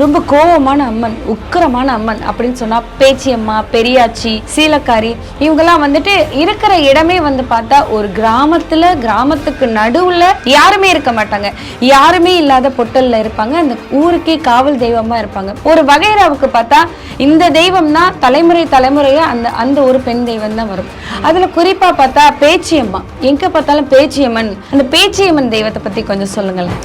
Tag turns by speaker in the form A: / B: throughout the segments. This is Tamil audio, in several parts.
A: ரொம்ப கோவமான அம்மன் உக்கிரமான அம்மன் அப்படின்னு சொன்னா பேச்சியம்மா பெரியாச்சி சீலக்காரி இவங்கெல்லாம் வந்துட்டு இருக்கிற இடமே வந்து பார்த்தா ஒரு கிராமத்துல கிராமத்துக்கு நடுவுல யாருமே இருக்க மாட்டாங்க. யாருமே இல்லாத பொட்டல்ல இருப்பாங்க. அந்த ஊருக்கே காவல் தெய்வமா இருப்பாங்க. ஒரு வகைராவுக்கு பார்த்தா இந்த தெய்வம்னா தலைமுறை தலைமுறையா அந்த அந்த ஒரு பெண் தெய்வம் தான் வரும். அதுல குறிப்பா பார்த்தா பேச்சியம்மா. எங்க பார்த்தாலும் பேச்சியம்மன். அந்த பேச்சியம்மன் தெய்வத்தை பத்தி கொஞ்சம் சொல்லுங்களேன்.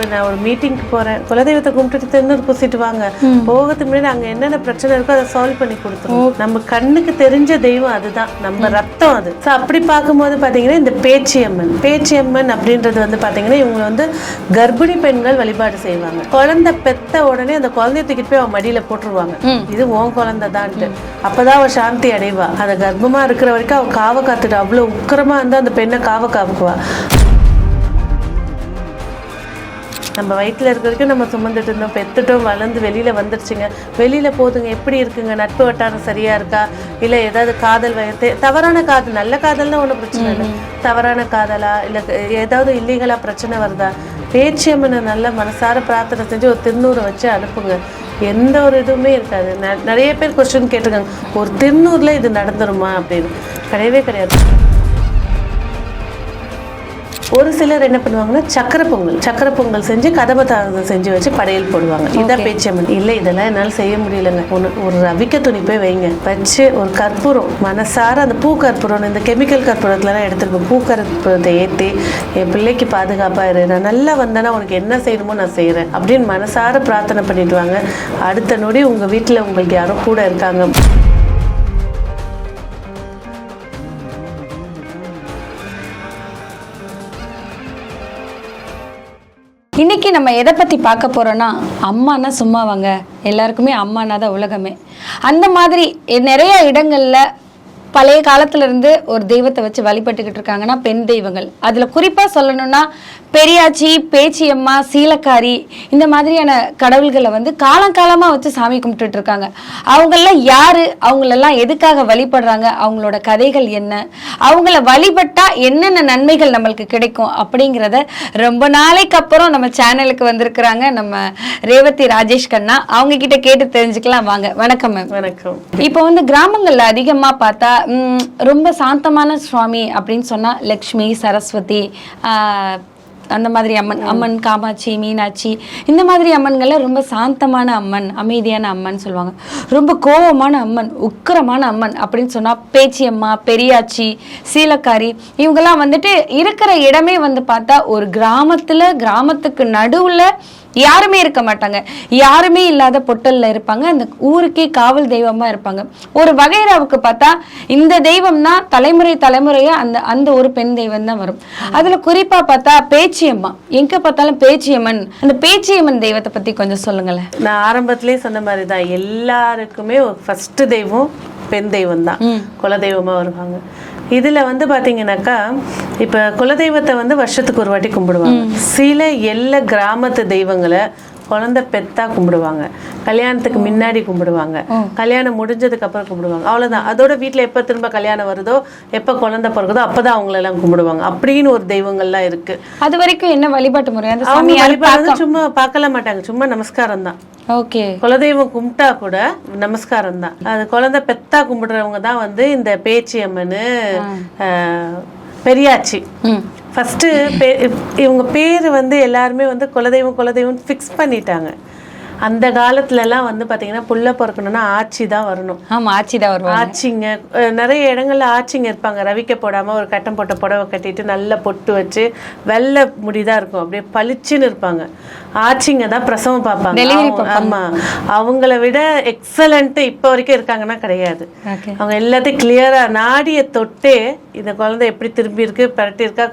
B: இப்போ நான் ஒரு மீட்டிங்க்கு போறேன். குலதெய்வத்தை கும்பிட்டுட்டு திருநூறு பூசிட்டு வாங்க. போகிறதுக்கு முன்னாடி அங்க என்னென்ன பிரச்சனை இருக்கோ அதை சால்வ் பண்ணி கொடுத்துருவோம். நம்ம கண்ணுக்கு தெரிஞ்ச தெய்வம் அதுதான். நம்ம ரத்தம் அது. ஸோ அப்படி பார்க்கும்போது பார்த்தீங்கன்னா இந்த பேச்சியம்மன் பேச்சியம்மன் அப்படின்றது வந்து பார்த்தீங்கன்னா இவங்க வந்து கர்ப்பிணி பெண்கள் வழிபாடு செய்வாங்க. குழந்தை பெத்த உடனே அந்த குழந்தைய தூக்கிட்டு போய் அவன் மடியில போட்டுருவாங்க. இது உன் குழந்தை தான்ட்டு அப்பதான் அவ சாந்தி அடைவா. அந்த கர்ப்பமா இருக்கிற வரைக்கும் அவ காவ காத்துட்டு அவ்வளவு உக்கிரமா இருந்து அந்த பெண்ணை காவ காப்புக்குவா நம்ம வயிற்றுல இருக்க வரைக்கும் நம்ம சுமந்துட்டு இருந்தோம் பெத்துட்டோம் வளர்ந்து வெளியில வந்துருச்சுங்க. வெளியில போதுங்க எப்படி இருக்குங்க? நட்பு வட்டாரம் சரியா இருக்கா? இல்ல ஏதாவது காதல் வயத்து தவறான காதல் நல்ல காதல்னா ஒன்றும் பிரச்சனை இல்லை. தவறான காதலா இல்ல ஏதாவது இல்லீகலா பிரச்சனை வருதா? பேச்சியம்மனை நல்ல மனசார பிரார்த்தனை செஞ்சு ஒரு திருநூறை வச்சு அனுப்புங்க. எந்த ஒரு இதுவுமே இருக்காது. ந- நிறைய பேர் கொஸ்டின் கேட்டிருக்காங்க. ஒரு திருநூறுல இது நடந்துருமா அப்படின்னு. கிடையவே கிடையாது. ஒரு சிலர் என்ன பண்ணுவாங்கன்னா சக்கரை பொங்கல் சக்கரை பொங்கல் செஞ்சு கதம்ப தாரதம் செஞ்சு வச்சு படையல் போடுவாங்க. இதான் பேச்சம்மன் இல்லை இதெல்லாம் என்னால் செய்ய முடியலங்க. ஒன்று ஒரு ரவிக்க துணி போய் வைங்க. வச்சு ஒரு கற்பூரம் மனசார அந்த பூ கற்பூரம் இந்த கெமிக்கல் கற்பூரத்துலலாம் எடுத்துருப்போம் பூ கற்பூரத்தை ஏற்றி என் பிள்ளைக்கு பாதுகாப்பா இரு. நான் நல்லா வந்தேன்னா உனக்கு என்ன செய்யணுமோ நான் செய்கிறேன் அப்படின்னு மனசார பிரார்த்தனை பண்ணிட்டு வாங்க. அடுத்த நொடி உங்கள் வீட்டில் உங்களுக்கு யாரோ கூட இருக்காங்க.
A: இன்னைக்கு நம்ம எதை பத்தி பார்க்க போறோம்னா அம்மானா சும்மாவாங்க. எல்லாருக்குமே அம்மானா தான் உலகமே. அந்த மாதிரி நிறைய இடங்கள்ல பழைய காலத்துல இருந்து ஒரு தெய்வத்தை வச்சு வழிபட்டுக்கிட்டு இருக்காங்கன்னா பெண் தெய்வங்கள். அதுல குறிப்பா சொல்லணும்னா பெரியாச்சி பேச்சியம்மா சீலக்காரி இந்த மாதிரியான கடவுள்களை வந்து காலங்காலமா வச்சு சாமி கும்பிட்டுட்டு இருக்காங்க. அவங்கெல்லாம் யாரு? அவங்களெல்லாம் எதுக்காக வழிபடுறாங்க? அவங்களோட கதைகள் என்ன? அவங்கள வழிபட்டா என்னென்ன நன்மைகள் நம்மளுக்கு கிடைக்கும் அப்படிங்கிறத ரொம்ப நாளைக்கு அப்புறம் நம்ம சேனலுக்கு வந்திருக்கிறாங்க நம்ம ரேவதி ராஜேஷ் கண்ணா. அவங்க கிட்ட கேட்டு தெரிஞ்சுக்கலாம். வாங்க. வணக்கம் மேம்.
B: வணக்கம்.
A: இப்போ வந்து கிராமங்கள்ல அதிகமா பார்த்தா ரொம்ப சாந்தமான சுவாமி அப்படின்னு சொன்னா லக்ஷ்மி சரஸ்வதி அந்த மாதிரி அம்மன் அம்மன் காமாட்சி மீனாட்சி இந்த மாதிரி அம்மன்கள்லாம் ரொம்ப சாந்தமான அம்மன் அமைதியான அம்மன் சொல்லுவாங்க. ரொம்ப கோவமான அம்மன் உக்கிரமான அம்மன் அப்படின்னு சொன்னா பேச்சியம்மா பெரியாச்சி சீலக்காரி இவங்கெல்லாம் வந்துட்டு இருக்கிற இடமே வந்து பார்த்தா ஒரு கிராமத்துல கிராமத்துக்கு நடுவுல யாருமே இருக்க மாட்டாங்க. யாருமே இல்லாத பொட்டல்ல இருப்பாங்க. அந்த ஊருக்கே காவல் தெய்வமா இருப்பாங்க. ஒரு வகைராவுக்கு பார்த்தா இந்த தெய்வம்னா தலைமுறை தலைமுறையா அந்த அந்த ஒரு பெண் தெய்வம் தான் வரும். அதுல குறிப்பா பார்த்தா பேச்சியம்மா. எங்க பார்த்தாலும் பேச்சியம்மன். அந்த பேச்சியம்மன் தெய்வத்தை பத்தி கொஞ்சம் சொல்லுங்களேன்.
B: நான் ஆரம்பத்திலே சொன்ன மாதிரி தான் எல்லாருக்குமே ஃபர்ஸ்ட் தெய்வம் பெண் தெய்வம் தான். குலதெய்வமா வருவாங்க. இதுல வந்து பாத்தீங்கன்னாக்கா இப்ப குலதெய்வத்தை வந்து வருஷத்துக்கு ஒரு வாட்டி கும்பிடுவாங்க. சில எல்லா கிராமத்து தெய்வங்களை குழந்தை பெத்தா கும்பிடுவாங்க. கல்யாணத்துக்கு முன்னாடி கும்பிடுவாங்க. கல்யாணம் முடிஞ்சதுக்கு அப்புறம் கும்பிடுவாங்க. அவ்வளவுதான். அதோட வீட்ல எப்ப திரும்ப கல்யாணம் வருதோ எப்ப குழந்தை பிறகுதோ அப்பதான் அவங்கள எல்லாம் கும்பிடுவாங்க. அப்படின்னு ஒரு தெய்வங்கள்லாம் இருக்கு.
A: அது வரைக்கும் என்ன வழிபாட்டு முறை?
B: அவங்க
A: சாமி
B: வழிபாடு சும்மா பார்க்கல மாட்டாங்க. சும்மா நமஸ்காரம் தான்.
A: ஓகே.
B: குலதெய்வம் கும்பிட்டா கூட நமஸ்காரம் தான். அது குழந்தை பெத்தா கும்பிடுறவங்க தான் வந்து இந்த பேச்சி அம்மனு பெரியாச்சி.
A: ஃபஸ்ட்டு
B: பே இவங்க பேர் வந்து எல்லாருமே வந்து குலதெய்வம் குலதெய்வம் ஃபிக்ஸ் பண்ணிட்டாங்க. அந்த காலத்துலலாம் வந்து பார்த்தீங்கன்னா புள்ள பிறக்கணும்னா ஆட்சி தான் வரணும்.
A: ஆமா ஆச்சிதான் வருவாங்க.
B: ஆச்சிங்க அஹ் நிறைய இடங்கள்ல ஆச்சிங்க இருப்பாங்க. ரவிக்க போடாம ஒரு கட்டம் போட்ட புடவை கட்டிட்டு நல்ல பொட்டு வச்சு வெள்ளை முடிதான் இருக்கும். அப்படியே பளிச்சுன்னு இருப்பாங்க. ஆச்சிங்க தான் பிரசவம் பார்ப்பாங்க. ஆமா. அவங்கள விட எக்ஸலண்ட் இப்போ வரைக்கும் இருக்காங்கன்னா கிடையாது. அவங்க எல்லாத்தையும் கிளியரா நாடியை தொட்டே இந்த குழந்தை எப்படி திரும்பி இருக்கு பரட்டி இருக்கா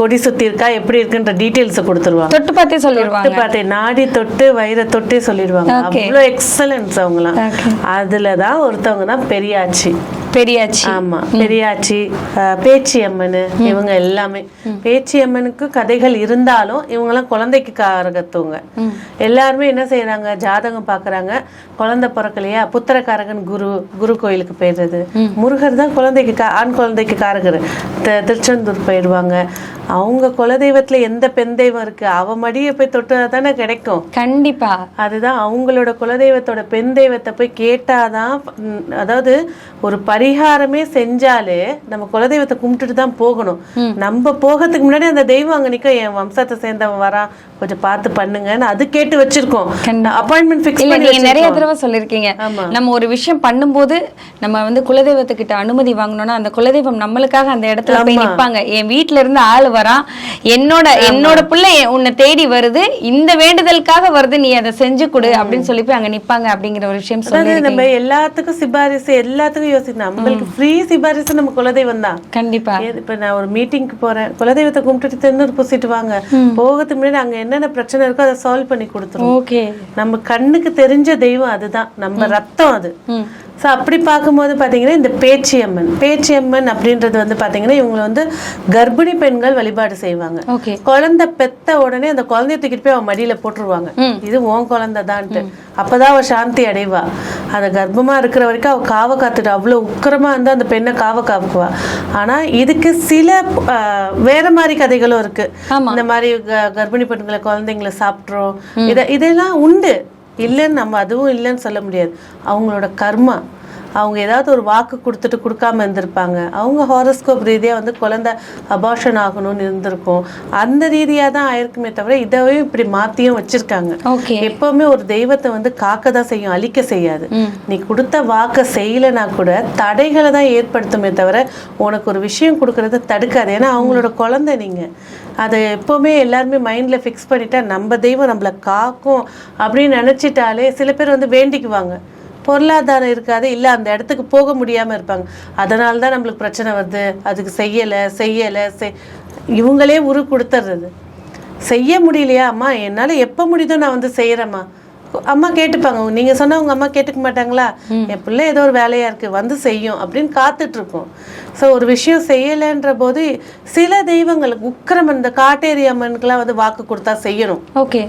B: கொடி சுத்தி இருக்கா எப்படி இருக்குன்ற டீட்டெயில்ஸை கொடுத்துருவாங்க.
A: தொட்டு பார்த்தே சொல்லிடுவாங்க
B: தொட்டு பார்த்தே நாடி தொட்டு வயிறை தொட்டே சொல்லிடுவாங்க. அவ்வளோ எக்ஸலன்ஸ் அவங்களாம். அதுல தான் ஒருத்தவங்க தான் பெரியாச்சி.
A: பெரியாச்சி.
B: ஆமா. பெரியாச்சி பேச்சி அம்மன் இவங்க எல்லாமே. பேச்சி அம்மனுக்கு கதைகள் இருந்தாலும் இவங்கெல்லாம் குழந்தைக்கு காரகத்துவங்க எல்லாருமே என்ன செய்யறாங்க ஜாதகம் பாக்குறாங்க. குழந்தை பிறக்கலையா? புத்திரக்காரகன் குரு குரு கோயிலுக்கு போயிடுறது. முருகர் தான் குழந்தைக்கு ஆண் குழந்தைக்கு காரகர் திருச்செந்தூர் போயிடுவாங்க. அவங்க குலதெய்வத்துல எந்த பெண் தெய்வம் இருக்கு? அவ மடியை போய் தொட்டு தானே கிடைக்கும்.
A: கண்டிப்பா.
B: அதுதான் அவங்களோட குலதெய்வத்தோட பெண் தெய்வத்தை போய் கேட்டாதான் அதாவது ஒரு பரிகாரமே செஞ்சாலே நம்ம குலதெய்வத்தை கும்பிட்டுட்டு தான் போகணும். நம்ம போகிறதுக்கு முன்னாடி அந்த தெய்வம் அங்க நிக்க என் வம்சத்தை சேர்ந்தவன் வரான் கொஞ்சம் பார்த்து பண்ணுங்கன்னு அது கேட்டு வச்சிருக்கோம். அப்பாயின்மெண்ட் ஃபிக்ஸ்
A: இல்ல நிறைய தடவை சொல்லிருக்கீங்க. நம்ம ஒரு விஷயம் பண்ணும்போது நம்ம வந்து குலதெய்வத்துக்கிட்ட அனுமதி வாங்கணும்னா அந்த குலதெய்வம் நம்மளுக்காக அந்த இடத்துல போய் நிப்பாங்க. என் வீட்ல இருந்து ஆள் வரான் என்னோட என்னோட பிள்ளை உன்னை தேடி வருது இந்த வேண்டுதலுக்காக வருது நீ அதை செஞ்சு கொடு அப்படின்னு சொல்லி போய் அங்க நிப்பாங்க அப்படிங்கிற ஒரு விஷயம் சொல்லி
B: நம்ம எல்லாத்துக்கும் சிபாரிசு எல்லாத்துக்கும் யோசிக்கணும். நம்மளுக்கு ஃப்ரீ சிபாரிசு நம்ம குலதெய்வம் தான்.
A: கண்டிப்பா.
B: இப்ப நான் ஒரு மீட்டிங்க்கு போறேன். குலதெய்வத்தை கும்பிட்டுட்டு திருநூறு பூசிட்டு வாங்க. போகிறதுக்கு முன்னாடி அங்க என்னென்ன பிரச்சனை இருக்கோ அதை சால்வ் பண்ணி கொடுத்துரும்
A: ஓகே.
B: நம்ம கண்ணுக்கு தெரிஞ்ச தெய்வம் அதுதான். நம்ம ரத்தம் அது. ஸோ அப்படி பார்க்கும்போது பார்த்தீங்கன்னா இந்த பேச்சியம்மன் பேச்சியம்மன் அப்படின்றது வந்து பார்த்தீங்கன்னா இவங்க வந்து கர்ப்பிணி பெண்கள் வழிபாடு செய்வாங்க. குழந்தை பெத்த உடனே அந்த குழந்தைய தூக்கிட்டு போய் அவன் மடியில போட்டுருவாங்க. இது உன் குழந்தை தான்ட்டு. அப்பதான் அவ சாந்தி அடைவா. அந்த கர்ப்பமா இருக்கிற வரைக்கும் அவ காவ காத்துட்டு அவ்வளவு உக்கிரமா வந்து அந்த பெண்ணை காவ காக்குவா. ஆனா இதுக்கு சில வேற மாதிரி கதைகளும் இருக்கு. இந்த மாதிரி கர்ப்பிணி பெண்களை குழந்தைங்களை சாப்பிட்றோம். இத இதெல்லாம் உண்டு. இல்லைன்னு நம்ம அதுவும் இல்லைன்னு சொல்ல முடியாது. அவங்களோட கர்மா அவங்க ஏதாவது ஒரு வாக்கு கொடுத்துட்டு கொடுக்காம இருந்திருப்பாங்க. அவங்க ஹாரோஸ்கோப் ரீதியாக வந்து குழந்தை அபார்ஷன் ஆகணும்னு இருந்திருக்கும். அந்த ரீதியாக தான் ஆயிருக்குமே தவிர இதவே இப்படி மாற்றியும் வச்சிருக்காங்க. எப்பவுமே ஒரு தெய்வத்தை வந்து காக்க தான் செய்யும் அழிக்க செய்யாது. நீ கொடுத்த வாக்கை செய்யலைனா கூட தடைகளை தான் ஏற்படுத்துமே தவிர உனக்கு ஒரு விஷயம் கொடுக்கறத தடுக்காது. ஏன்னா அவங்களோட குழந்தை நீங்க. அதை எப்போவுமே எல்லாருமே மைண்டில் ஃபிக்ஸ் பண்ணிட்டா நம்ம தெய்வம் நம்மளை காக்கும் அப்படின்னு நினச்சிட்டாலே சில பேர் வந்து வேண்டிக்குவாங்க. பொருளாதாரம் இருக்காது இல்லை அந்த இடத்துக்கு போக முடியாமல் இருப்பாங்க. அதனால தான் நம்மளுக்கு பிரச்சனை வருது. அதுக்கு செய்யலை செய்யலை செய் இவங்களே உரு கொடுத்துட்றது செய்ய முடியலையா அம்மா என்னால் எப்போ முடியுதோ நான் வந்து செய்கிறேம்மா அம்மா கேட்டுப்பாங்க. நீங்க சொன்னா உங்க அம்மா கேட்டுக்க மாட்டாங்களா? என் பிள்ளை ஏதோ ஒரு வேலையா இருக்கு வந்து செய்யும் அப்படின்னு காத்துட்டு இருக்கோம் ஸோ ஒரு விஷயம் செய்யலைன்ற போது சில தெய்வங்களுக்கு உக்கிரம் இந்த காட்டேரி அம்மனுக்குலாம் வந்து வாக்கு கொடுத்தா செய்யணும்.
A: ஓகே.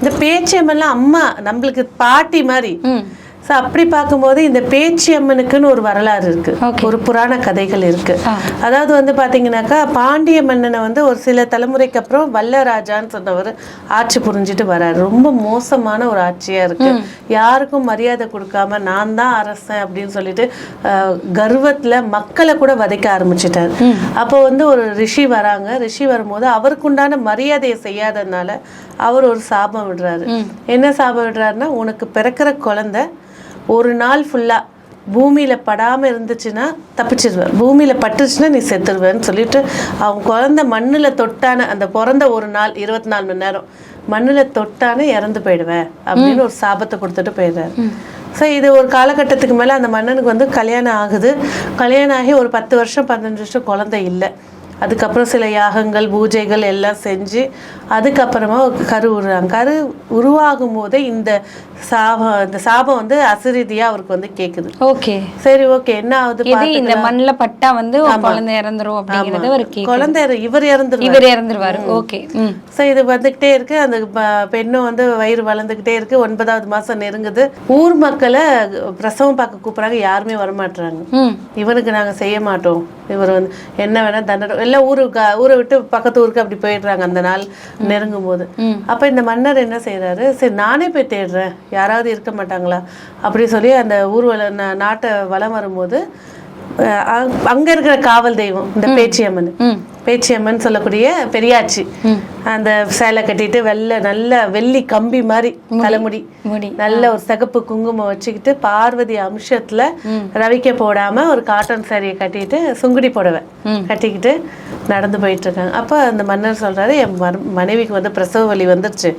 B: இந்த பேச்சு அம்மன்லாம் அம்மா நம்மளுக்கு பாட்டி மாதிரி. ஸோ அப்படி பார்க்கும்போது இந்த பேச்சு அம்மனுக்குன்னு ஒரு வரலாறு இருக்கு. ஒரு புராண கதைகள் இருக்கு. அதாவது வந்து பாத்தீங்கன்னாக்கா பாண்டிய மன்னனை வந்து ஒரு சில தலைமுறைக்கு அப்புறம் வல்லராஜான்னு சொன்னவர் ஆட்சி புரிஞ்சுட்டு வராரு. ரொம்ப மோசமான ஒரு ஆட்சியா இருக்கு. யாருக்கும் மரியாதை கொடுக்காம நான் தான் அரசன் அப்படின்னு சொல்லிட்டு அஹ், கர்வத்துல மக்களை கூட வதைக்க ஆரம்பிச்சிட்டாரு. அப்போ வந்து ஒரு ரிஷி வராங்க. ரிஷி வரும்போது அவருக்குண்டான மரியாதையை செய்யாததுனால அவர் ஒரு சாபம் விடுறாரு. என்ன சாபம் விடுறாருன்னா உனக்கு பிறக்கிற குழந்தை ஒரு நாள் ஃபுல்லா பூமியில படாம இருந்துச்சுன்னா தப்பிச்சிருவேன். பூமியில பட்டுச்சுன்னா நீ செத்துருவேன்னு சொல்லிட்டு அவங்க குழந்தை மண்ணுல தொட்டான அந்த பிறந்த ஒரு நாள் இருபத்தி நாலு மணி நேரம் மண்ணுல தொட்டானே இறந்து போயிடுவேன் அப்படின்னு ஒரு சாபத்தை கொடுத்துட்டு போயிடுறாரு. ஸோ இது ஒரு காலகட்டத்துக்கு மேலே அந்த மன்னனுக்கு வந்து கல்யாணம் ஆகுது. கல்யாணம் ஆகி ஒரு பத்து வருஷம் பதினஞ்சு வருஷம் குழந்தை இல்லை. அதுக்கப்புறம் சில யாகங்கள் பூஜைகள் எல்லாம் செஞ்சு அதுக்கப்புறமா கரு உருறாங்க கரு உருவாகும் போதே இந்த சாபம் இந்த சாபம் வந்து அசிரீதியா அவருக்கு வந்து கேக்குது.
A: ஓகே.
B: சரி ஓகே. என்ன ஆகுது
A: இந்த மண்ணுல பட்டா வந்து குழந்தை இறந்துரும் அப்படிங்கறது ஒரு
B: குழந்தை இவர் இறந்துருவார்.
A: இவர் இறந்துருவாரு. ஓகே.
B: ஸோ இது வந்துக்கிட்டே இருக்கு. அந்த பெண்ணும் வந்து வயிறு வளர்ந்துக்கிட்டே இருக்கு. ஒன்பதாவது மாசம் நெருங்குது. ஊர் மக்களை பிரசவம் பார்க்க கூப்பிடுறாங்க. யாருமே வரமாட்டுறாங்க
A: ம்.
B: இவனுக்கு நாங்க செய்ய மாட்டோம். இவர் வந்து என்ன வேணா தண்டனை எல்லாம் ஊருக்கு ஊரை விட்டு பக்கத்து ஊருக்கு அப்படி போயிடுறாங்க அந்த நாள் நெருங்கும் போது அப்ப இந்த மன்னர் என்ன செய்யறாரு சரி நானே போய் தேடுறேன். யாராவது இருக்க மாட்டாங்களா? அப்படி சொல்லி அந்த ஊர்வல நாட்டை வலம் வரும்போது அங்க- இருக்கிற காவல் தெய்வம் இந்த பேச்சியம்மன். பேச்சியம்மன் சொல்லக்கூடிய பெரியாச்சி. அந்த சேலை கட்டிட்டு வெள்ளை நல்ல வெள்ளி கம்பி மாதிரி தலைமுடி.
A: முடி.
B: நல்ல ஒரு சிகப்பு குங்குமம் வச்சுக்கிட்டு பார்வதி அம்சத்துல ரவிக்க போடாம ஒரு காட்டன் சாரியை கட்டிட்டு சுங்குடி புடவை. கட்டிக்கிட்டு நடந்து போயிட்டு இருக்காங்க. அப்ப அந்த மன்னர் சொல்றாரு என் மனைவிக்கு வந்து பிரசவ வலி வந்துருச்சு.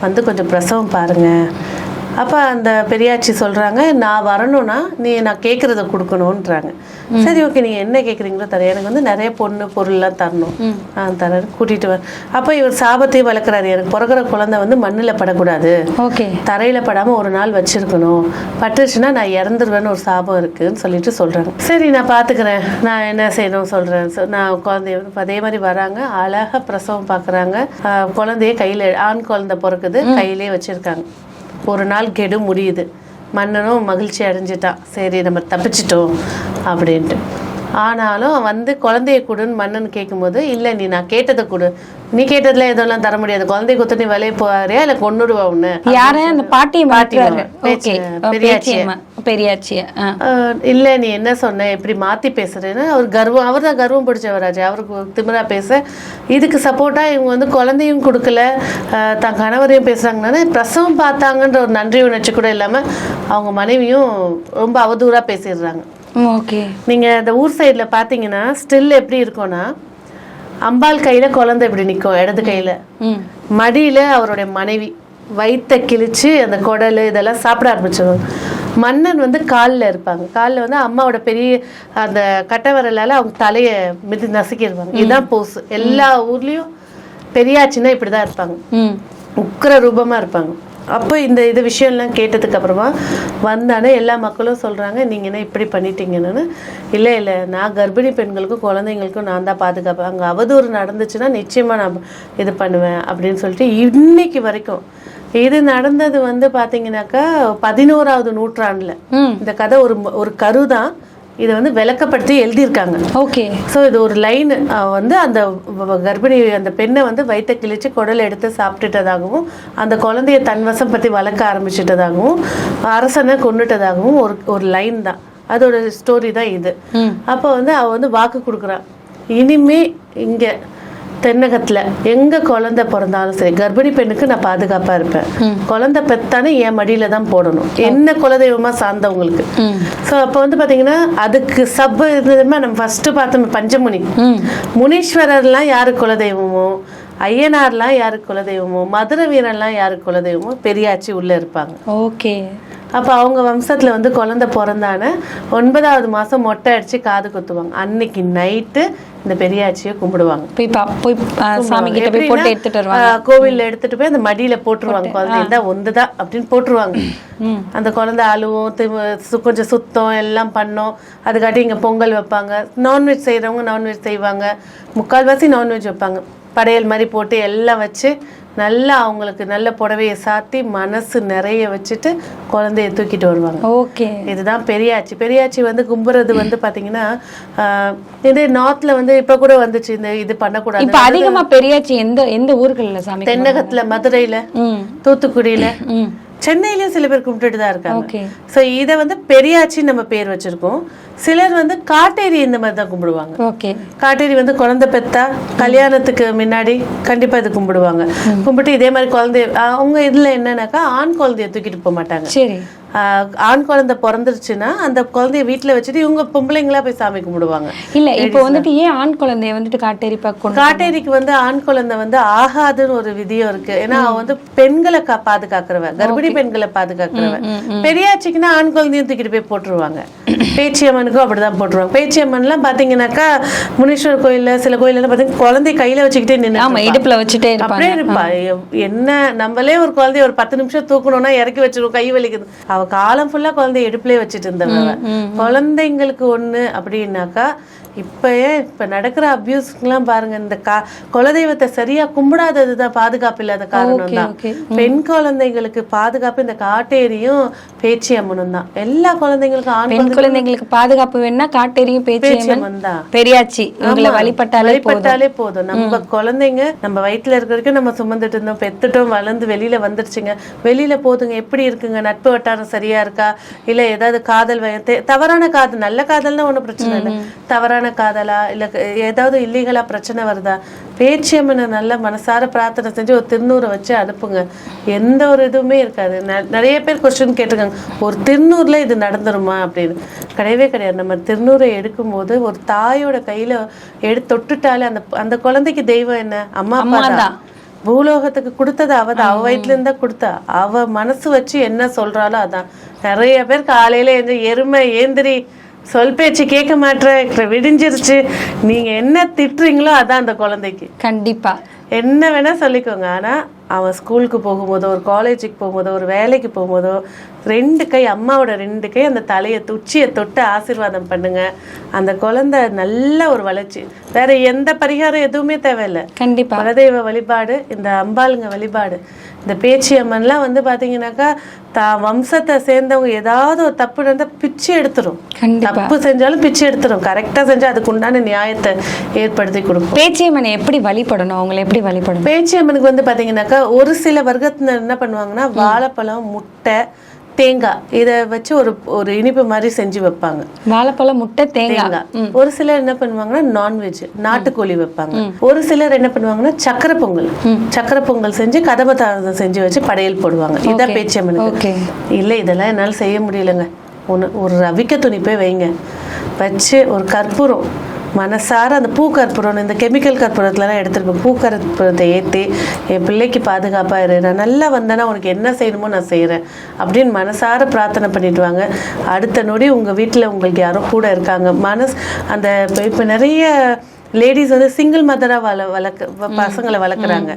B: வந்து கொஞ்சம் பிரசவம் பாருங்க. அப்போ அந்த பெரியாச்சி சொல்கிறாங்க நான் வரணும்னா நீ நான் கேட்குறத கொடுக்கணுன்றாங்க சரி ஓகே நீங்கள் என்ன கேட்குறீங்களோ தரேன். எனக்கு வந்து நிறைய பொண்ணு பொருள்லாம் தரணும். நான் தரேன் கூட்டிகிட்டு வர அப்போ இவர் சாபத்தையும் வளர்க்குறாரு. எனக்கு பிறகுற குழந்தை வந்து மண்ணில் படக்கூடாது.
A: ஓகே.
B: தரையில் படாமல் ஒரு நாள் வச்சிருக்கணும். பட்டுச்சுன்னா நான் இறந்துருவேன்னு ஒரு சாபம் இருக்குன்னு சொல்லிட்டு சொல்கிறாங்க சரி நான் பார்த்துக்கிறேன் நான் என்ன செய்யணும் சொல்கிறேன் நான் குழந்தைய அதே மாதிரி வராங்க. அழகாக பிரசவம் பார்க்குறாங்க குழந்தைய கையில் ஆண் குழந்தை பிறக்குது கையிலே வச்சுருக்காங்க. ஒரு நாள் கெடு முடியுது. மன்னனும் மகிழ்ச்சி அடைஞ்சிட்டான் சரி நம்ம தப்பிச்சிட்டோம் அப்படின்ட்டு. ஆனாலும் வந்து குழந்தைய கொடுன்னு மன்னன் கேட்கும்போது இல்லை நீ நான் கேட்டதை கொடு. நீ கேட்டதுல எதெல்லாம் தர முடியாது. குழந்தைய குத்து நீ வேலையை போறியா இல்லை கொன்னுடுவா உன்னை?
A: யார? அந்த பாட்டியை மாட்டுறாரு.
B: பேச்சு,
A: ஓகே.
B: பெரியாச்சியை. இல்ல நீ என்ன சொன்ன? இப்படி மாத்தி பேசுறேன்னு. அவர் கர்வம் அவர் தான் கர்வம் பிடிச்சவராஜ் அவருக்கு திமிரா பேச. இதுக்கு சப்போர்ட்டா இவங்க வந்து குழந்தையும் கொடுக்கல. தன் கணவரையும் பேசுறாங்கன்னா பிரசவம் பார்த்தாங்கன்ற ஒரு நன்றி உணர்ச்சி கூட இல்லாம அவங்க மனைவியும் ரொம்ப அவதூறா பேசிடுறாங்க.
A: ஓகே.
B: நீங்க இந்த ஊர் சைடுல பாத்தீங்கன்னா ஸ்டில் எப்படி இருக்கும்னா அம்பாள் கையில குழந்தை இப்படி நிக்கும் இடது கையில. மடியில அவருடைய மனைவி. வயித்தை கிழிச்சு அந்த குடல் இதெல்லாம் சாப்பிட ஆரம்பிச்சிருவாங்க மன்னன் வந்து காலில் இருப்பாங்க. காலில் வந்து அம்மாவோட பெரிய அந்த கட்டை விரலால அவங்க தலையை மிதி நசுக்கிடுவாங்க இதுதான் போஸ். எல்லா ஊர்லேயும் பெரியாச்சுன்னா இப்படி தான் இருப்பாங்க உக்கிர ரூபமாக இருப்பாங்க. அப்போ இந்த இது விஷயம்லாம் கேட்டதுக்கு அப்புறமா வந்தானே எல்லா மக்களும் சொல்கிறாங்க நீங்கள் என்ன இப்படி பண்ணிட்டீங்கன்னு? இல்லை இல்லை. நான் கர்ப்பிணி பெண்களுக்கும் குழந்தைங்களுக்கும் நான் தான் பாதுகாப்பேன். அங்கே அவதூறு நடந்துச்சுன்னா நிச்சயமாக நான் இது பண்ணுவேன். அப்படின்னு சொல்லிட்டு இன்னைக்கு வரைக்கும் இது நடந்தது வந்து பார்த்தீங்கன்னாக்கா பதினோராவது நூற்றாண்டில். இந்த கதை ஒரு ஒரு கரு தான் இதை வந்து விளக்கப்படுத்தி எழுதியிருக்காங்க.
A: ஓகே.
B: ஸோ இது ஒரு லைன் வந்து அந்த கர்ப்பிணி அந்த பெண்ணை வந்து வயிற்ற கிழிச்சு குடல் எடுத்து சாப்பிட்டுட்டதாகவும் அந்த குழந்தைய தன்வசம் பற்றி வளர்க்க ஆரம்பிச்சிட்டதாகவும் அரசனை கொண்டுட்டதாகவும் ஒரு ஒரு லைன் தான். அதோட ஸ்டோரி தான் இது. அப்போ வந்து அவ வந்து வாக்கு கொடுக்குறான் இனிமே இங்கே தென்னகத்தில் எங்கே குழந்தை பிறந்தாலும் சரி கர்ப்பிணி பெண்ணுக்கு நான் பாதுகாப்பாக இருப்பேன். குழந்தை பெத்தானே என் மடியில தான் போடணும். என்ன குலதெய்வமாக சார்ந்தவங்களுக்கு ஸோ அப்போ வந்து பார்த்தீங்கன்னா அதுக்கு சப் இருந்ததுமே நம்ம ஃபஸ்ட்டு பார்த்தோம் பஞ்சமுனி. முனீஸ்வரர்லாம் யாருக்கு குலதெய்வமோ ஐயனார்லாம் யாருக்கு குலதெய்வமோ மதுரை வீரன்லாம் யாருக்கு குலதெய்வமோ பெரியாச்சி உள்ளே இருப்பாங்க.
A: ஓகே.
B: அப்போ அவங்க வம்சத்தில் வந்து குழந்தை பிறந்தான ஒன்பதாவது மாதம் மொட்டை அடித்து காது குத்துவாங்க. அன்னைக்கு நைட்டு இந்த பெரியாச்சியை கும்பிடுவாங்க.
A: போய் போய் சாமி கிட்ட போய் போட்டு எடுத்துட்டு வருவாங்க.
B: கோவில்ல எடுத்துட்டு போய் அந்த மடியில போட்டுருவாங்க. குழந்தை தான் ஒந்துதான் அப்படின்னு போட்டுருவாங்க. அந்த குழந்தை அழுவும் கொஞ்சம் சுத்தம் எல்லாம் பண்ணோம். அதுக்காட்டி இங்கே பொங்கல் வைப்பாங்க. நான்வெஜ் செய்கிறவங்க நான்வெஜ் செய்வாங்க. முக்கால்வாசி நான்வெஜ் வைப்பாங்க. படையல் மாதிரி போட்டு எல்லாம் வச்சு நல்லா அவங்களுக்கு நல்ல புடவையை சாத்தி மனசு நிறைய வச்சுட்டு குழந்தைய தூக்கிட்டு வருவாங்க.
A: ஓகே.
B: இதுதான் பெரியாச்சி. பெரியாச்சி வந்து கும்புறது வந்து பாத்தீங்கன்னா ஆஹ், இது நார்த்ல வந்து இப்ப கூட வந்துச்சு. இந்த இது பண்ணக்கூடாது
A: இப்ப அதிகமா பெரியாச்சி எந்த எந்த ஊர்கள்ல சாமி
B: தென்னகத்துல மதுரையில தூத்துக்குடியில சென்னையிலயும் சில பேர் கும்பிட்டுட்டு தான் இருக்காங்க ஸோ இதை வந்து பெரியாச்சி நம்ம பேர் வச்சிருக்கோம். சிலர் வந்து காட்டேரி இந்த மாதிரி தான் கும்பிடுவாங்க.
A: ஓகே.
B: காட்டேரி வந்து குழந்தை பெத்தா கல்யாணத்துக்கு முன்னாடி கண்டிப்பா இது கும்பிடுவாங்க. கும்பிட்டு இதே மாதிரி குழந்தை அவங்க இதுல என்னன்னாக்கா ஆண் குழந்தைய தூக்கிட்டு போக மாட்டாங்க.
A: சரி.
B: ஆண் குழந்தை பிறந்துருச்சுன்னா அந்த குழந்தைய வீட்டுல வச்சுட்டு இவங்க பொம்பளைங்களா போய் சாமி கும்பிடுவாங்க.
A: இல்ல இப்போ வந்துட்டு ஏன் ஆண் குழந்தைய வந்துட்டு காட்டேரி கொண்டு
B: காட்டேரிக்கு வந்து ஆண் குழந்தை வந்து ஆகாதுன்னு ஒரு விதியும் இருக்கு. ஏன்னா அவ வந்து பெண்களை கா பாதுகாக்கிறவ கர்ப்பிணி பெண்களை பாதுகாக்கிறவ பெரியாச்சிக்குன்னா ஆண் குழந்தையும் தூக்கிட்டு போய் போட்டுருவாங்க. பேச்சியம்மனுக்கும் அப்படிதான் போட்டுருவாங்க. பேச்சியம்மன்லாம் பாத்தீங்கன்னாக்கா முனீஸ்வரர் கோயில்ல சில கோயில்ல பாத்தீங்கன்னா குழந்தை கையில வச்சுக்கிட்டே நின்று
A: ஆமா இடுப்புல வச்சுட்டே
B: அப்படியே இருப்பா. என்ன நம்மளே ஒரு குழந்தைய ஒரு பத்து நிமிஷம் தூக்கணும்னா இறக்கி வச்சிருவோம் கை வலிக்குது. அவ காலம் ஃபுல்லா குழந்தைய இடுப்புலயே வச்சுட்டு இருந்தவ குழந்தைங்களுக்கு ஒண்ணு அப்படின்னாக்கா இப்ப ஏன் இப்ப நடக்கிற அபியூஸ்க்கெல்லாம் பாருங்க இந்த கா குலதெய்வத்தை சரியா கும்பிடாததுதான் பாதுகாப்பு இல்லாத காரணம் தான். பெண் குழந்தைங்களுக்கு பாதுகாப்பு இந்த காட்டேரியும் பேச்சி அம்மனும் தான். எல்லா குழந்தைங்களுக்கும் ஆண்
A: பெண் குழந்தைங்களுக்கு பாதுகாப்பு வேணா காட்டேரியும் பேச்சியம்மன்
B: தான்.
A: பெரியாச்சி இவங்களை வழிபட்டாலே
B: வழிபட்டாலே போதும். நம்ம குழந்தைங்க நம்ம வயித்துல இருக்க வரைக்கும் நம்ம சுமந்துட்டு இருந்தோம் பெத்துட்டோம் வளர்ந்து வெளியில வந்துருச்சுங்க. வெளியில போதுங்க எப்படி இருக்குங்க? நட்பு வட்டாரம் சரியா இருக்கா? இல்ல ஏதாவது காதல் வய- தவறான காதல் நல்ல காதல்னா ஒண்ணும் பிரச்சனை இல்லை. தவறான காதலா இல்ல ஏதாவது இல்லீகலா பிரச்சனை வருதா? பேச்சியம்மனை நல்ல மனசார பிரார்த்தனை செஞ்சு ஒரு திருநூறை வச்சு அனுப்புங்க. எந்த ஒரு இதுவுமே இருக்காது. நிறைய பேர் கொஸ்டின் கேட்டிருக்காங்க. ஒரு திருநூறுல இது நடந்துருமா அப்படின்னு. கிடையவே கிடையாது. நம்ம திருநூறை எடுக்கும்போது ஒரு தாயோட கையில எடுத்து தொட்டுட்டாலே அந்த அந்த குழந்தைக்கு தெய்வம் என்ன? அம்மா அப்பா தான். பூலோகத்துக்கு கொடுத்தது அவ தான். அவ வயிற்றுல இருந்தா கொடுத்தா. அவ மனசு வச்சு என்ன சொல்றாளோ அதான். நிறைய பேர் காலையில எழுந்து எருமை ஏந்திரி சொல் பேச்சு கேட்க மாட்டேன் விடிஞ்சிருச்சு. நீங்க என்ன திட்டுறீங்களோ அதான் அந்த குழந்தைக்கு.
A: கண்டிப்பா.
B: என்ன வேணா சொல்லிக்கோங்க. ஆனா அவன் ஸ்கூலுக்கு போகும்போதோ ஒரு காலேஜுக்கு போகும்போதோ ஒரு வேலைக்கு போகும்போதோ ரெண்டு கை அம்மாவோட ரெண்டு கை அந்த தலையை துச்சியை தொட்டு ஆசீர்வாதம் பண்ணுங்க. அந்த குழந்தை நல்ல ஒரு வளர்ச்சி. வேற எந்த பரிகாரம் எதுவுமே தேவையில்லை.
A: கண்டிப்பா.
B: குலதெய்வ வழிபாடு இந்த அம்பாளுங்க வழிபாடு. இந்த பேச்சி அம்மன்லாம் வந்து பாத்தீங்கன்னாக்கா தா வம்சத்தை சேர்ந்தவங்க ஏதாவது ஒரு தப்பு நடந்தா பிச்சு எடுத்துரும். தப்பு செஞ்சாலும் பிச்சு எடுத்துரும். கரெக்டா செஞ்சா அதுக்கு உண்டான நியாயத்தை ஏற்படுத்தி கொடுக்கும்.
A: பேச்சியம்மனை எப்படி வழிபடணும்? அவங்களை எப்படி வழிபடணும்?
B: பேச்சி அம்மனுக்கு வந்து பாத்தீங்கன்னாக்கா ஒரு சில வர்க்கத்தினர் என்ன பண்ணுவாங்கன்னா வாழைப்பழம் முட்டை தேங்காய் இதை வச்சு ஒரு ஒரு இனிப்பு மாதிரி செஞ்சு வைப்பாங்க.
A: வாழைப்பழம் முட்டை தேங்காய்
B: ஒரு சிலர் என்ன பண்ணுவாங்கன்னா நான்வெஜ் நாட்டுக்கோழி வைப்பாங்க. ஒரு சிலர் என்ன பண்ணுவாங்கன்னா சக்கரை பொங்கல். சக்கரை பொங்கல் செஞ்சு கதபதாரதம் செஞ்சு வச்சு படையல் போடுவாங்க. இதான் பேச்சியம்மனுக்கு இல்லை இதெல்லாம் என்னால் செய்ய முடியலங்க. ஒன்று ஒரு ரவிக்க துணி போய் வைங்க. வச்சு ஒரு கற்பூரம். மனசார அந்த பூ கற்பூரம் இந்த கெமிக்கல் கற்பூரத்துலலாம் எடுத்துருப்பேன் போய் பூ கற்பூரத்தை ஏற்றி என் பிள்ளைக்கு பாதுகாப்பாக இரு நான் நல்லா வந்தேன்னா உனக்கு என்ன செய்யணுமோ நான் செய்கிறேன் அப்படின்னு மனசார பிரார்த்தனை பண்ணிட்டு வாங்க. அடுத்த நொடி உங்கள் வீட்டில் உங்களுக்கு யாரோ கூட இருக்காங்க. மனஸ் அந்த இப்போ நிறைய லேடிஸ் வந்து சிங்கிள் மதரா வள வளர்க்க பசங்களை வளர்க்குறாங்க.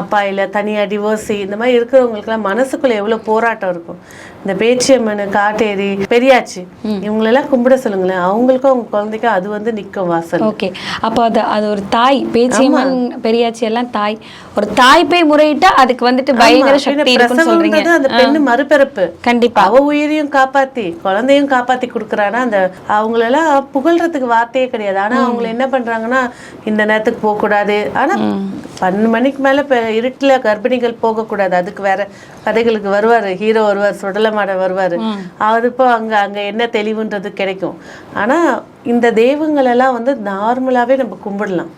B: அப்பா இல்லை தனியா டிவோர்ஸி இந்த மாதிரி இருக்கிறவங்களுக்குலாம் மனசுக்குள்ள எவ்வளவு போராட்டம் இருக்கும். இந்த பேச்சியம்மன் காட்டேரி பெரியாச்சி இவங்களெல்லாம் கும்பிட சொல்லுங்களேன். அவங்களுக்கும் அவங்க குழந்தைக்கும் அது வந்து நிற்கும் வாசல்.
A: ஓகே. அப்போ அது அது ஒரு தாய் பேச்சியம்மன் பெரியாச்சி எல்லாம் தாய். ஒரு தாய் போய் முறையிட்டா அதுக்கு வந்துட்டு பயங்கர சக்தி இருக்குன்னு சொல்றீங்க.
B: அந்த பெண்ணு மறுபிறப்பு.
A: கண்டிப்பா.
B: அவ உயிரையும் காப்பாத்தி குழந்தையும் காப்பாத்தி கொடுக்குறானா அந்த அவங்களெல்லாம் புகழ்றதுக்கு வார்த்தையே கிடையாது. ஆனா அவங்க என்ன பண்றாங்கன்னா இந்த நேரத்துக்கு போக கூடாது ஆனா பன்னெண்டு மணிக்கு மேல இப்ப இருட்டுல கர்ப்பிணிகள் போக கூடாது அதுக்கு வேற கதைகளுக்கு வருவாரு ஹீரோ வருவார் சுடலமாட வருவாரு. அவர் இப்போ அங்க அங்க என்ன தெளிவுன்றது கிடைக்கும். ஆனா இந்த தெய்வங்கள் எல்லாம் வந்து நார்மலாவே நம்ம கும்பிடலாம்.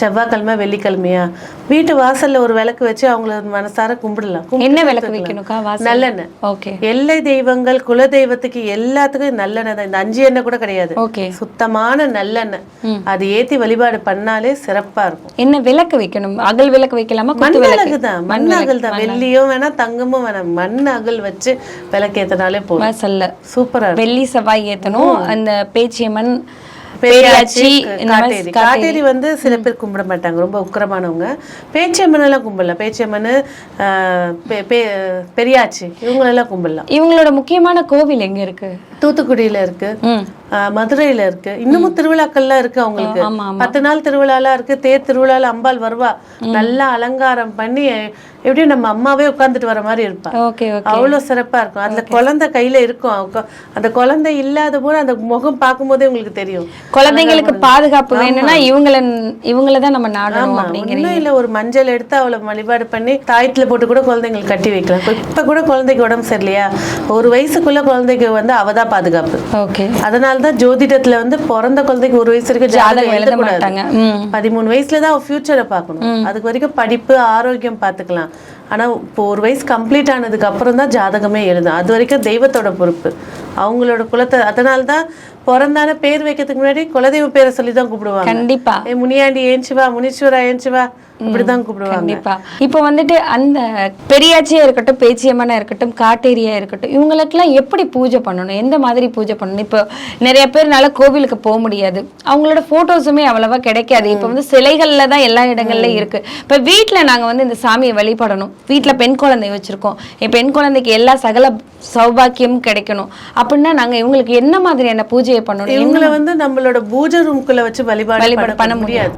B: செவ்வாய்க்கிழமை வெள்ளிக்கிழமையா? வீட்டு வாசல்ல ஒரு விளக்கு வச்சு அவங்கள மனசார கும்பிடலாம்.
A: என்ன விளக்கு வாசல்
B: நல்லெண்ணெய்.
A: ஓகே.
B: எல்லை தெய்வங்கள் குல தெய்வத்துக்கு எல்லாத்துக்கும் நல்லெண்ணெய் தான். இந்த அஞ்சு எண்ணெய் கூட கிடையாது.
A: ஓகே.
B: சுத்தமான நல்லெண்ணெய். அது ஏத்தி வழிபாடு பண்ணாலே சிறப்பா இருக்கும்.
A: என்ன விளக்கு வைக்கணும்? அகல் விளக்கு வைக்கலாமா?
B: மண்
A: விளக்கு?
B: தான். மண் அகல் தான். வெள்ளியும் வேணாம் தங்கமும் வேணாம். மண் அகல் வச்சு விளக்கேத்தினாலே போதும்.
A: வாசல்ல.
B: சூப்பரா
A: வெள்ளி செவ்வாய் ஏத்தணும். அந்த பேச்சியம்மன் மாதிரி
B: காட்டேரி. காட்டேரி. வந்து சில பேர் கும்பிட மாட்டாங்க ரொம்ப உக்கிரமானவங்க. பேச்சியம்மன் எல்லாம் கும்பிடலாம் பேச்சியம்மன் பெரியாச்சி இவங்களெல்லாம் கும்பிடலாம்
A: இவங்களோட முக்கியமான கோவில் எங்க இருக்கு?
B: தூத்துக்குடியில இருக்கு. மதுரையில இருக்கு. இன்னமும் திருவிழாக்கள்லாம் இருக்கு அவங்களுக்கு. பத்து நாள் திருவிழாலாம் இருக்கு. தேர் திருவிழால அம்பாள் வருவா. நல்லா அலங்காரம் பண்ணி எப்படியும் நம்ம அம்மாவே உட்கார்ந்துட்டு வர மாதிரி இருப்பா. அவ்வளவு சிறப்பா இருக்கும். அதுல குழந்தை கையில இருக்கும். அந்த குழந்தை இல்லாத போது அந்த முகம் பார்க்கும்போதே உங்களுக்கு தெரியும்.
A: குழந்தைங்களுக்கு பாதுகாப்பு வேணும்னா இவங்கள இவங்கள தான் நம்ம நாடணும்
B: ஆமா.
A: அப்படிங்கிறீங்க.
B: இல்ல ஒரு மஞ்சள் எடுத்து அவளை வழிபாடு பண்ணி தாயத்துல போட்டு கூட குழந்தைங்களுக்கு கட்டி வைக்கலாம். இப்ப- கூட குழந்தைக்கு உடம்பு சரியில்லையா? ஒரு வயசுக்குள்ள குழந்தைக்கு வந்து அவதான் பாதுகாப்பு.
A: ஓகே.
B: அதனாலதான் ஜோதிடத்துல வந்து பிறந்த குழந்தைக்கு ஒரு வயசு வரைக்கும் ஜாதகம்
A: எழுத மாட்டாங்க.
B: பதிமூணு வயசுல தான் ஃபியூச்சரை பார்க்கணும். அதுக்கு வரைக்கும் படிப்பு ஆரோக்கியம் பார்த்துக்கலாம். ஆனா இப்போ ஒரு வயசு கம்ப்ளீட் ஆனதுக்கு அப்புறம் தான் ஜாதகமே எழுதும். அது வரைக்கும் தெய்வத்தோட பொறுப்பு. அவங்களோட குலத்தை அதனால தான் பிறந்தான பேர் வைக்கிறதுக்கு முன்னாடி குலதெய்வ பேரை சொல்லி தான் கூப்பிடுவாங்க.
A: கண்டிப்பா.
B: ஏ முனியாண்டி ஏஞ்சி வா முனீஸ்வரா ஏஞ்சி வா. இப்படிதான் கூப்பிடுவாங்க.
A: கண்டிப்பா. இப்போ வந்துட்டு அந்த பெரியாச்சியா இருக்கட்டும் பேச்சியம்மனா இருக்கட்டும் காட்டேரியா இருக்கட்டும் இவங்களுக்கெல்லாம் எப்படி பூஜை பண்ணணும்? எந்த மாதிரி பூஜை பண்ணணும்? இப்போ நிறைய பேர்னால கோவிலுக்கு போக முடியாது. அவங்களோட போட்டோஸுமே அவ்வளவா கிடைக்காது. இப்போ வந்து சிலைகள்ல தான் எல்லா இடங்கள்லயும் இருக்கு. இப்போ வீட்ல நாங்க வந்து இந்த சாமியை வழிபடணும். வீட்ல பெண் குழந்தை வச்சிருக்கோம். என் பெண் குழந்தைக்கு எல்லா சகல சௌபாக்கியமும் கிடைக்கணும். அப்படின்னா நாங்க இவங்களுக்கு என்ன மாதிரியான பூஜையை பண்ணணும்?
B: இவங்களை வந்து நம்மளோட பூஜை ரூம்குள்ள வச்சு வழிபாடு
A: பண்ண
B: முடியாது.